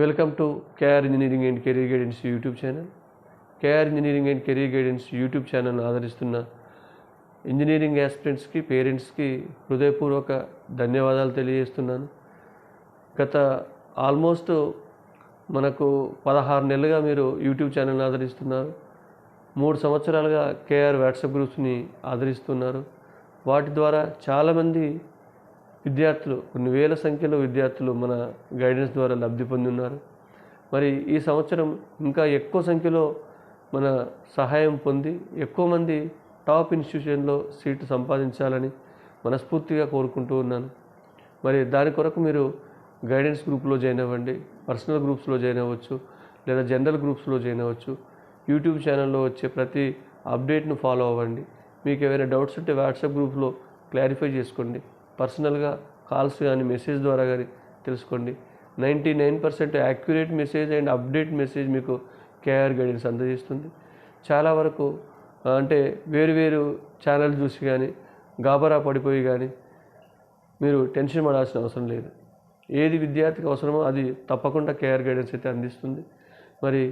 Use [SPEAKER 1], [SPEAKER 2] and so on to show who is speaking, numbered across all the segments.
[SPEAKER 1] Welcome to KR engineering and career guidance YouTube channel KR engineering and career guidance YouTube ఛానల్ను ఆదరిస్తున్న engineering యాస్పిరెంట్స్కి పేరెంట్స్కి హృదయపూర్వక ధన్యవాదాలు తెలియజేస్తున్నాను. గత ఆల్మోస్ట్ మనకు పదహారు నెలలుగా మీరు యూట్యూబ్ ఛానల్ని ఆదరిస్తున్నారు. మూడు సంవత్సరాలుగా కేఆర్ వాట్సాప్ గ్రూప్స్ని ఆదరిస్తున్నారు. వాటి ద్వారా చాలామంది విద్యార్థులు కొన్ని వేల సంఖ్యలో విద్యార్థులు మన గైడెన్స్ ద్వారా లబ్ధి పొంది ఉన్నారు మరి ఈ సంవత్సరం ఇంకా ఎక్కువ సంఖ్యలో మన సహాయం పొంది ఎక్కువ మంది టాప్ ఇన్స్టిట్యూషన్లో సీటు సంపాదించాలని మనస్ఫూర్తిగా కోరుకుంటూ ఉన్నాను. మరి దాని కొరకు మీరు గైడెన్స్ గ్రూప్లో జాయిన్ అవ్వండి పర్సనల్ గ్రూప్స్లో జాయిన్ అవ్వచ్చు లేదా జనరల్ గ్రూప్స్లో జాయిన్ అవ్వచ్చు. యూట్యూబ్ ఛానల్లో వచ్చే ప్రతి అప్డేట్ను ఫాలో అవ్వండి. మీకు ఏమైనా డౌట్స్ ఉంటే వాట్సాప్ గ్రూప్లో క్లారిఫై చేసుకోండి. పర్సనల్గా కాల్స్ కానీ మెసేజ్ ద్వారా కానీ తెలుసుకోండి. Ninety nine percent accurate message and update message మీకు కేఆర్ గైడెన్స్ అందజేస్తుంది. చాలా వరకు అంటే వేరు వేరు ఛానల్ చూసి కానీ గాబరా పడిపోయి కానీ మీరు టెన్షన్ పడాల్సిన అవసరం లేదు. ఏది విద్యార్థికి అవసరమో అది తప్పకుండా కేఆర్ గైడెన్స్ అయితే అందిస్తుంది. మరి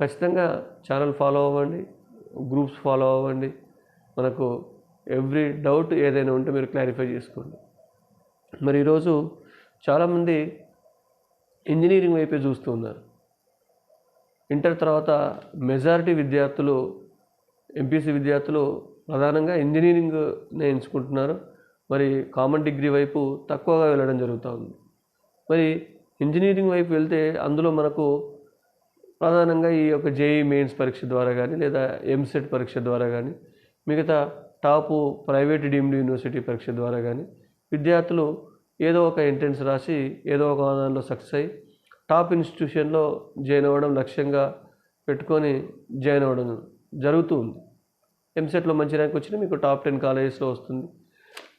[SPEAKER 1] ఖచ్చితంగా ఛానల్ ఫాలో అవ్వండి గ్రూప్స్ ఫాలో అవ్వండి. మనకు ఎవ్రీ డౌట్ ఏదైనా ఉంటే మీరు క్లారిఫై చేసుకోండి. మరి ఈరోజు చాలామంది ఇంజనీరింగ్ వైపే చూస్తూ ఉన్నారు. ఇంటర్ తర్వాత మెజారిటీ విద్యార్థులు ఎంపీసీ విద్యార్థులు ప్రధానంగా ఇంజనీరింగ్నే ఎంచుకుంటున్నారు మరి కామన్ డిగ్రీ వైపు తక్కువగా వెళ్ళడం జరుగుతూ ఉంది. మరి ఇంజనీరింగ్ వైపు వెళ్తే అందులో మనకు ప్రధానంగా ఈ యొక్క జేఈ మెయిన్స్ పరీక్ష ద్వారా కానీ లేదా ఎంసెట్ పరీక్ష ద్వారా కానీ మిగతా టాపు ప్రైవేట్ డీమ్డ్ యూనివర్సిటీ పరీక్ష ద్వారా కానీ విద్యార్థులు ఏదో ఒక ఎంట్రన్స్ రాసి ఏదో ఒక దానిలో సక్సెస్ అయ్యి టాప్ ఇన్స్టిట్యూషన్లో జాయిన్ అవ్వడం లక్ష్యంగా పెట్టుకొని జాయిన్ అవ్వడం జరుగుతూ ఉంది. ఎంసెట్లో మంచి ర్యాంక్ వచ్చినా మీకు టాప్ టెన్ కాలేజెస్లో వస్తుంది.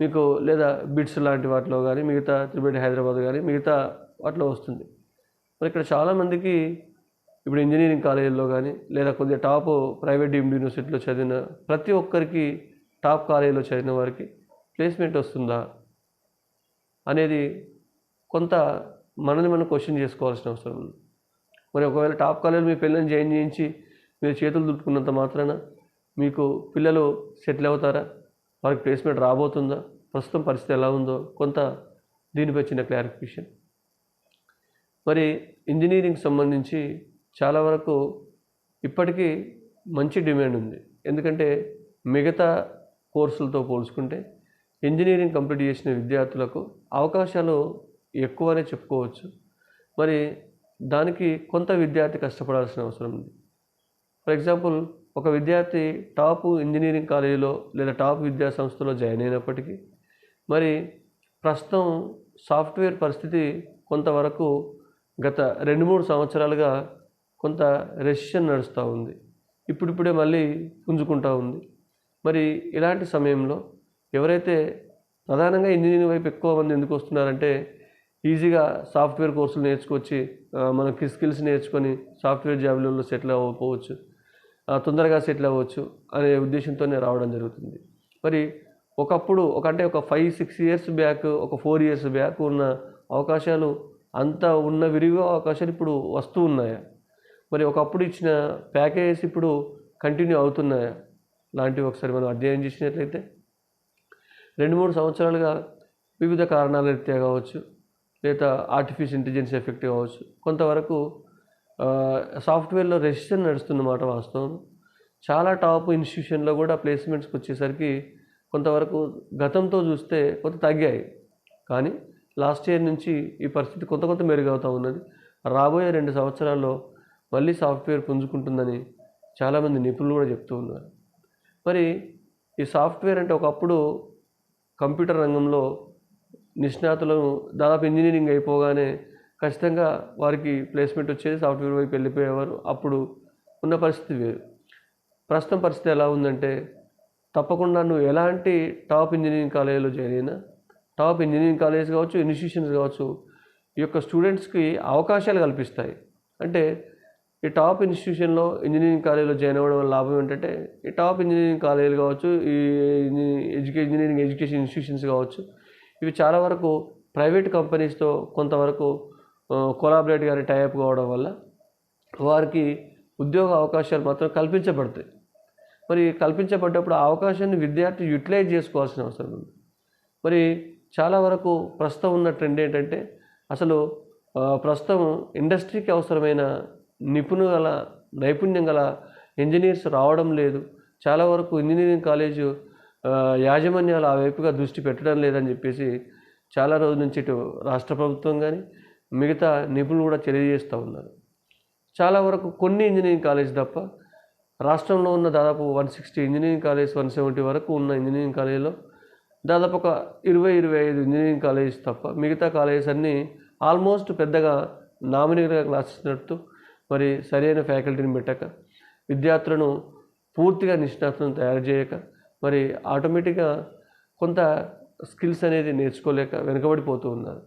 [SPEAKER 1] మీకు లేదా బిట్స్ లాంటి వాటిలో కానీ మిగతా త్రిబేట్ హైదరాబాద్ కానీ మిగతా వాటిలో వస్తుంది. మరి ఇక్కడ చాలామందికి ఇప్పుడు ఇంజనీరింగ్ కాలేజీల్లో కానీ లేదా కొద్దిగా టాప్ ప్రైవేట్ డీమ్డ్ యూనివర్సిటీలో చదివిన ప్రతి ఒక్కరికి టాప్ కాలేజీలో చదివిన వారికి ప్లేస్మెంట్ వస్తుందా అనేది కొంత మనని మనం క్వశ్చన్ చేసుకోవాల్సిన అవసరం ఉంది. మరి ఒకవేళ టాప్ కాలేజీలో మీ పిల్లల్ని జాయిన్ చేయించి మీరు చేతులు దుట్టుకున్నంత మాత్రాన మీకు పిల్లలు సెటిల్ అవుతారా? వారికి ప్లేస్మెంట్ రాబోతుందా? ప్రస్తుతం పరిస్థితి ఎలా ఉందో కొంత దీనిపై చిన్న క్లారిఫికేషన్. మరి ఇంజనీరింగ్ సంబంధించి చాలా వరకు ఇప్పటికీ మంచి డిమాండ్ ఉంది. ఎందుకంటే మిగతా కోర్సులతో పోల్చుకుంటే ఇంజనీరింగ్ కంప్లీట్ చేసిన విద్యార్థులకు అవకాశాలు ఎక్కువనే చెప్పుకోవచ్చు. మరి దానికి కొంత విద్యార్థి కష్టపడాల్సిన అవసరం ఉంది. ఫర్ ఎగ్జాంపుల్ ఒక విద్యార్థి టాప్ ఇంజనీరింగ్ కాలేజీలో లేదా టాప్ విద్యా సంస్థలో జాయిన్ అయినప్పటికీ మరి ప్రస్తుతం సాఫ్ట్వేర్ పరిస్థితి కొంతవరకు గత రెండు మూడు సంవత్సరాలుగా కొంత రెసిషన్ నడుస్తూ ఉంది. ఇప్పుడిప్పుడే మళ్ళీ పుంజుకుంటూ ఉంది. మరి ఇలాంటి సమయంలో ఎవరైతే ప్రధానంగా ఇంజనీరింగ్ వైపు ఎక్కువ మంది ఎందుకు వస్తున్నారంటే ఈజీగా సాఫ్ట్వేర్ కోర్సులు నేర్చుకొచ్చి మనకి స్కిల్స్ నేర్చుకొని సాఫ్ట్వేర్ జాబ్లలో సెటిల్ అవ్వకపోవచ్చు తొందరగా సెటిల్ అవ్వచ్చు అనే ఉద్దేశంతోనే రావడం జరుగుతుంది. మరి ఒకప్పుడు ఒక అంటే ఒక ఫైవ్ సిక్స్ ఇయర్స్ బ్యాక్ ఒక ఫోర్ ఇయర్స్ బ్యాక్ ఉన్న అవకాశాలు అంత ఉన్న విరివిగా అవకాశాలు ఇప్పుడు వస్తూ ఉన్నాయా? మరి ఒకప్పుడు ఇచ్చిన ప్యాకేజెస్ ఇప్పుడు కంటిన్యూ అవుతున్నాయా? లాంటివి ఒకసారి మనం అధ్యయనం చేసినట్లయితే రెండు మూడు సంవత్సరాలుగా వివిధ కారణాల రీత్యా కావచ్చు లేదా ఆర్టిఫిషియల్ ఇంటెలిజెన్స్ ఎఫెక్ట్ కావచ్చు. కొంతవరకు సాఫ్ట్వేర్లో రెసిషన్ నడుస్తున్నమాట వాస్తవం. చాలా టాప్ ఇన్స్టిట్యూషన్లో కూడా ప్లేస్మెంట్స్కి వచ్చేసరికి కొంతవరకు గతంతో చూస్తే కొంత తగ్గాయి. కానీ లాస్ట్ ఇయర్ నుంచి ఈ పరిస్థితి కొంత కొంత మెరుగవుతూ ఉన్నది. రాబోయే రెండు సంవత్సరాల్లో మళ్ళీ సాఫ్ట్వేర్ పుంజుకుంటుందని చాలామంది నిపుణులు కూడా చెప్తూ ఉన్నారు. మరి ఈ సాఫ్ట్వేర్ అంటే ఒకప్పుడు కంప్యూటర్ రంగంలో నిష్ణాతులను దాదాపు ఇంజనీరింగ్ అయిపోగానే ఖచ్చితంగా వారికి ప్లేస్మెంట్ వచ్చేది సాఫ్ట్వేర్ వైపు వెళ్ళిపోయేవారు. అప్పుడు ఉన్న పరిస్థితి వేరు. ప్రస్తుతం పరిస్థితి ఎలా ఉందంటే తప్పకుండా నువ్వు ఎలాంటి టాప్ ఇంజనీరింగ్ కాలేజీలో జాయిన్ అయినా టాప్ ఇంజనీరింగ్ కాలేజ్ కావచ్చు ఇన్స్టిట్యూషన్స్ కావచ్చు ఈ యొక్క స్టూడెంట్స్కి అవకాశాలు కల్పిస్తాయి. అంటే ఈ టాప్ ఇన్స్టిట్యూషన్లో ఇంజనీరింగ్ కాలేజీలో జాయిన్ అవ్వడం వల్ల లాభం ఏంటంటే ఈ టాప్ ఇంజనీరింగ్ కాలేజీలు కావచ్చు ఈ ఎడ్యుకే ఇంజనీరింగ్ ఎడ్యుకేషన్ ఇన్స్టిట్యూషన్స్ కావచ్చు ఇవి చాలా వరకు ప్రైవేట్ కంపెనీస్తో కొంతవరకు కొలాబరేట్ కానీ టైప్ కావడం వల్ల వారికి ఉద్యోగ అవకాశాలు మాత్రం కల్పించబడతాయి. మరి కల్పించబడ్డప్పుడు ఆ అవకాశాన్ని విద్యార్థి యూటిలైజ్ చేసుకోవాల్సిన అవసరం ఉంది. మరి చాలా వరకు ప్రస్తుతం ఉన్న ట్రెండ్ ఏంటంటే అసలు ప్రస్తుతం ఇండస్ట్రీకి అవసరమైన నిపుణు గల నైపుణ్యం గల ఇంజనీర్స్ రావడం లేదు. చాలా వరకు ఇంజనీరింగ్ కాలేజు యాజమాన్యాలు ఆ వైపుగా దృష్టి పెట్టడం లేదని చెప్పేసి చాలా రోజుల నుంచి ఇటు రాష్ట్ర ప్రభుత్వం కానీ మిగతా నిపుణులు కూడా తెలియజేస్తూ ఉన్నారు. చాలా వరకు కొన్ని ఇంజనీరింగ్ కాలేజ్ తప్ప రాష్ట్రంలో ఉన్న దాదాపు one sixty engineering college one seventy వరకు ఉన్న ఇంజనీరింగ్ కాలేజీలో దాదాపు ఒక ఇరవై ఇరవై ఐదు ఇంజనీరింగ్ కాలేజ్ తప్ప మిగతా కాలేజెస్ అన్నీ ఆల్మోస్ట్ పెద్దగా నామినీగా క్లాసెస్ నడుతూ మరి సరైన ఫ్యాకల్టీని పెట్టక విద్యార్థులను పూర్తిగా నిష్ణాతులను తయారు చేయక మరి ఆటోమేటిక్గా కొంత స్కిల్స్ అనేది నేర్చుకోలేక వెనుకబడిపోతూ ఉన్నారు.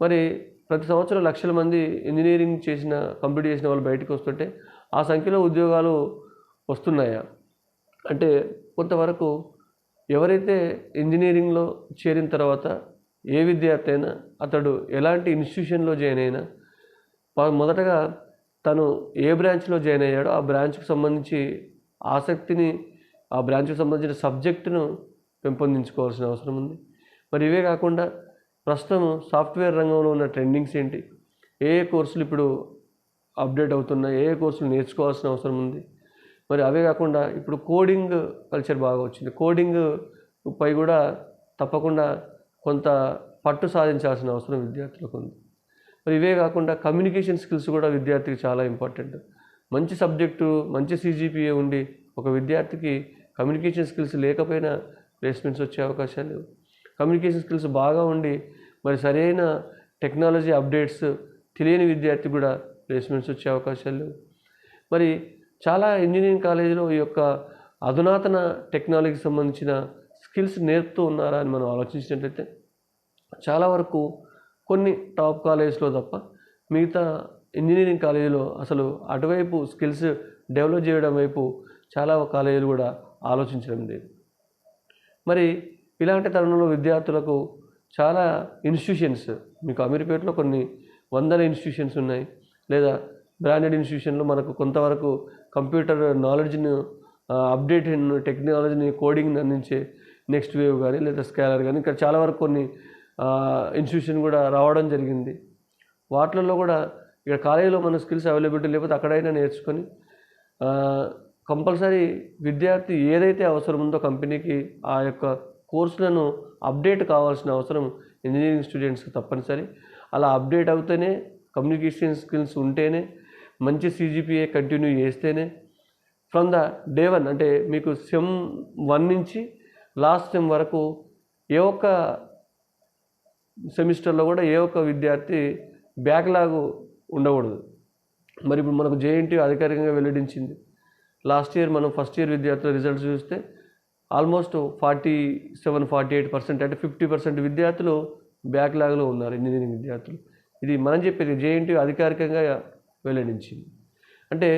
[SPEAKER 1] మరి ప్రతి సంవత్సరం లక్షల మంది ఇంజనీరింగ్ చేసిన కంప్లీట్ చేసిన వాళ్ళు బయటకు వస్తుంటే ఆ సంఖ్యలో ఉద్యోగాలు వస్తున్నాయా? అంటే కొంతవరకు ఎవరైతే ఇంజనీరింగ్లో చేరిన తర్వాత ఏ విద్యార్థి అయినా అతడు ఎలాంటి ఇన్స్టిట్యూషన్లో జాయిన్ అయినా మొదటగా తను ఏ బ్రాంచ్లో జాయిన్ అయ్యాడో ఆ బ్రాంచ్కి సంబంధించి ఆసక్తిని ఆ బ్రాంచ్కి సంబంధించిన సబ్జెక్టును పెంపొందించుకోవాల్సిన అవసరం ఉంది. మరి ఇవే కాకుండా ప్రస్తుతం సాఫ్ట్వేర్ రంగంలో ఉన్న ట్రెండింగ్స్ ఏంటి? ఏ ఏ కోర్సులు ఇప్పుడు అప్డేట్ అవుతున్నాయి? ఏ ఏ కోర్సులు నేర్చుకోవాల్సిన అవసరం ఉంది? మరి అవే కాకుండా ఇప్పుడు కోడింగ్ కల్చర్ బాగా వచ్చింది. కోడింగ్ పై కూడా తప్పకుండా కొంత పట్టు సాధించాల్సిన అవసరం విద్యార్థులకు ఉంది. మరి ఇవే కాకుండా కమ్యూనికేషన్ స్కిల్స్ కూడా విద్యార్థికి చాలా ఇంపార్టెంట్. మంచి సబ్జెక్టు మంచి సీజీపీఏ ఉండి ఒక విద్యార్థికి కమ్యూనికేషన్ స్కిల్స్ లేకపోయినా ప్లేస్మెంట్స్ వచ్చే అవకాశాలు కమ్యూనికేషన్ స్కిల్స్ బాగా ఉండి మరి సరైన టెక్నాలజీ అప్డేట్స్ తెలియని విద్యార్థి కూడా ప్లేస్మెంట్స్ వచ్చే అవకాశాలు మరి చాలా ఇంజనీరింగ్ కాలేజీలో ఈ యొక్క అధునాతన టెక్నాలజీకి సంబంధించిన స్కిల్స్ నేర్పుతూ ఉన్నారా అని మనం ఆలోచించినట్లయితే చాలా వరకు కొన్ని టాప్ కాలేజెస్లో తప్ప మిగతా ఇంజనీరింగ్ కాలేజీలో అసలు అటువైపు స్కిల్స్ డెవలప్ చేయడం వైపు చాలా కాలేజీలు కూడా ఆలోచించడం లేదు. మరి ఇలాంటి తరుణంలో విద్యార్థులకు చాలా ఇన్స్టిట్యూషన్స్ మీకు అమీర్పేటలో కొన్ని వందల ఇన్స్టిట్యూషన్స్ ఉన్నాయి. లేదా బ్రాండెడ్ ఇన్స్టిట్యూషన్లో మనకు కొంతవరకు కంప్యూటర్ నాలెడ్జ్ను అప్డేట్ టెక్నాలజీని కోడింగ్ని అందించే నెక్స్ట్ వేవ్ కానీ లేదా స్కాలర్ కానీ ఇక్కడ చాలా వరకు కొన్ని ఇన్స్టిట్యూషన్ కూడా రావడం జరిగింది. వాటిలలో కూడా ఇక్కడ కాలేజీలో మన స్కిల్స్ అవైలబిలిటీ లేకపోతే అక్కడైనా నేర్చుకొని కంపల్సరీ విద్యార్థి ఏదైతే అవసరం ఉందో కంపెనీకి ఆ యొక్క కోర్సులను అప్డేట్ కావాల్సిన అవసరం ఇంజనీరింగ్ స్టూడెంట్స్కి తప్పనిసరి. అలా అప్డేట్ అవుతేనే కమ్యూనికేషన్ స్కిల్స్ ఉంటేనే మంచి సీజీపీఏ కంటిన్యూ చేస్తేనే ఫ్రమ్ ద డే వన్ అంటే మీకు సెమ్ వన్ నుంచి లాస్ట్ సెమ్ వరకు ఏ ఒక్క సెమిస్టర్లో కూడా ఏ ఒక్క విద్యార్థి బ్యాక్లాగ్ ఉండకూడదు. మరి ఇప్పుడు మనకు జేఎన్టీ అధికారికంగా వెల్లడించింది. లాస్ట్ ఇయర్ మనం ఫస్ట్ ఇయర్ విద్యార్థుల రిజల్ట్స్ చూస్తే almost forty seven forty eight percent అంటే ఫిఫ్టీ పర్సెంట్ విద్యార్థులు బ్యాక్లాగ్లో ఉన్నారు ఇంజనీరింగ్ విద్యార్థులు. ఇది మనం చెప్పేది జేఎన్టీ అధికారికంగా వెల్లడించింది. అంటే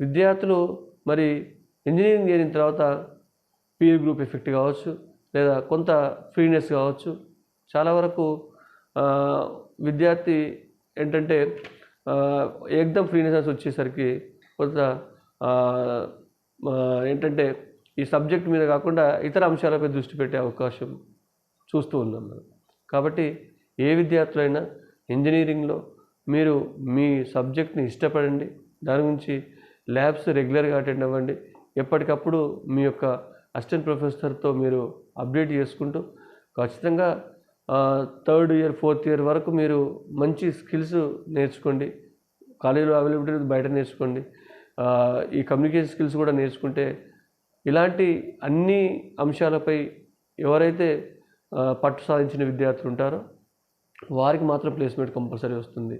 [SPEAKER 1] విద్యార్థులు మరి ఇంజనీరింగ్ చేరిన తర్వాత పీర్ గ్రూప్ ఎఫెక్ట్ కావచ్చు లేదా కొంత ఫ్రీనెస్ కావచ్చు చాలా వరకు విద్యార్థి ఏంటంటే ఆ, ఏకదం ఫ్రీనెస్ వచ్చేసరికి కొంత ఏంటంటే ఈ సబ్జెక్ట్ మీద కాకుండా ఇతర అంశాలపై దృష్టి పెట్టే అవకాశం చూస్తూ ఉన్నాం మనం. కాబట్టి ఏ విద్యార్థులైనా ఇంజనీరింగ్లో మీరు మీ సబ్జెక్ట్ని ఇష్టపడండి దాని గురించి ల్యాబ్స్ రెగ్యులర్గా అటెండ్ అవ్వండి. ఎప్పటికప్పుడు మీ యొక్క అసిస్టెంట్ ప్రొఫెసర్తో మీరు అప్డేట్ చేసుకుంటూ ఖచ్చితంగా థర్డ్ ఇయర్ ఫోర్త్ ఇయర్ వరకు మీరు మంచి స్కిల్స్ నేర్చుకోండి. కాలేజీలో అవైలబిలిటీ బయట నేర్చుకోండి. ఈ కమ్యూనికేషన్ స్కిల్స్ కూడా నేర్చుకుంటే ఇలాంటి అన్ని అంశాలపై ఎవరైతే పట్టు సాధించిన విద్యార్థులు ఉంటారో వారికి మాత్రం ప్లేస్మెంట్ కంపల్సరీ వస్తుంది.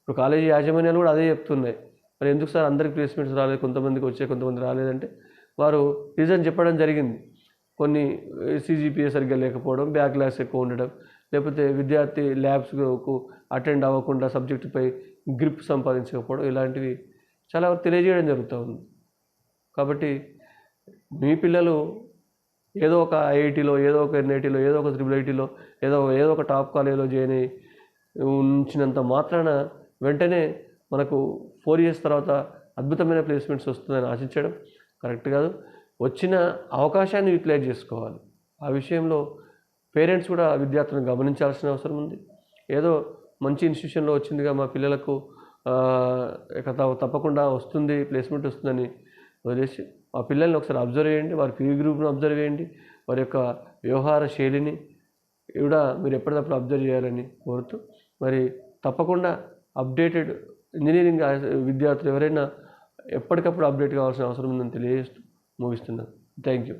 [SPEAKER 1] ఇప్పుడు కాలేజీ యాజమాన్యాలు కూడా అదే చెప్తున్నాయి. మరి ఎందుకు సార్ అందరికి ప్లేస్మెంట్స్ రాలేదు? కొంతమందికి వచ్చే కొంతమంది రాలేదంటే వారు రీజన్ చెప్పడం జరిగింది. కొన్ని సీజీపీఏ సరిగ్గా లేకపోవడం బ్యాక్లాస్ ఎక్కువ ఉండడం లేకపోతే విద్యార్థి ల్యాబ్స్కు అటెండ్ అవ్వకుండా సబ్జెక్టుపై గ్రిప్ సంపాదించకపోవడం ఇలాంటివి చాలా వరకు తెలియజేయడం జరుగుతూ ఉంది. కాబట్టి మీ పిల్లలు ఏదో ఒక ఐఐటీలో ఏదో ఒక ఎన్ఐటీలో ఏదో ఒక త్రిబుల్ ఐటీలో ఏదో ఏదో ఒక టాప్ కాలేజీలో జాయిన్ అయ్యి ఉంచినంత మాత్రాన వెంటనే మనకు ఫోర్ ఇయర్స్ తర్వాత అద్భుతమైన ప్లేస్మెంట్స్ వస్తుందని ఆశించడం కరెక్ట్ కాదు. వచ్చిన అవకాశాన్ని యూటిలైజ్ చేసుకోవాలి. ఆ విషయంలో పేరెంట్స్ కూడా విద్యార్థులను గమనించాల్సిన అవసరం ఉంది. ఏదో మంచి ఇన్స్టిట్యూషన్లో వచ్చిందిగా మా పిల్లలకు తప్పకుండా వస్తుంది ప్లేస్మెంట్ వస్తుందని వదిలేసి ఆ పిల్లల్ని ఒకసారి అబ్జర్వ్ చేయండి వారి పీ గ్రూప్ను అబ్జర్వ్ చేయండి వారి యొక్క వ్యవహార శైలిని కూడా మీరు ఎప్పటికప్పుడు అబ్జర్వ్ చేయాలని కోరుతూ మరి తప్పకుండా అప్డేటెడ్ ఇంజనీరింగ్ విద్యార్థులు ఎవరైనా ఎప్పటికప్పుడు అప్డేట్ కావాల్సిన అవసరం ఉందని తెలియజేస్తూ മുഹിസിന് താങ്ക് യു.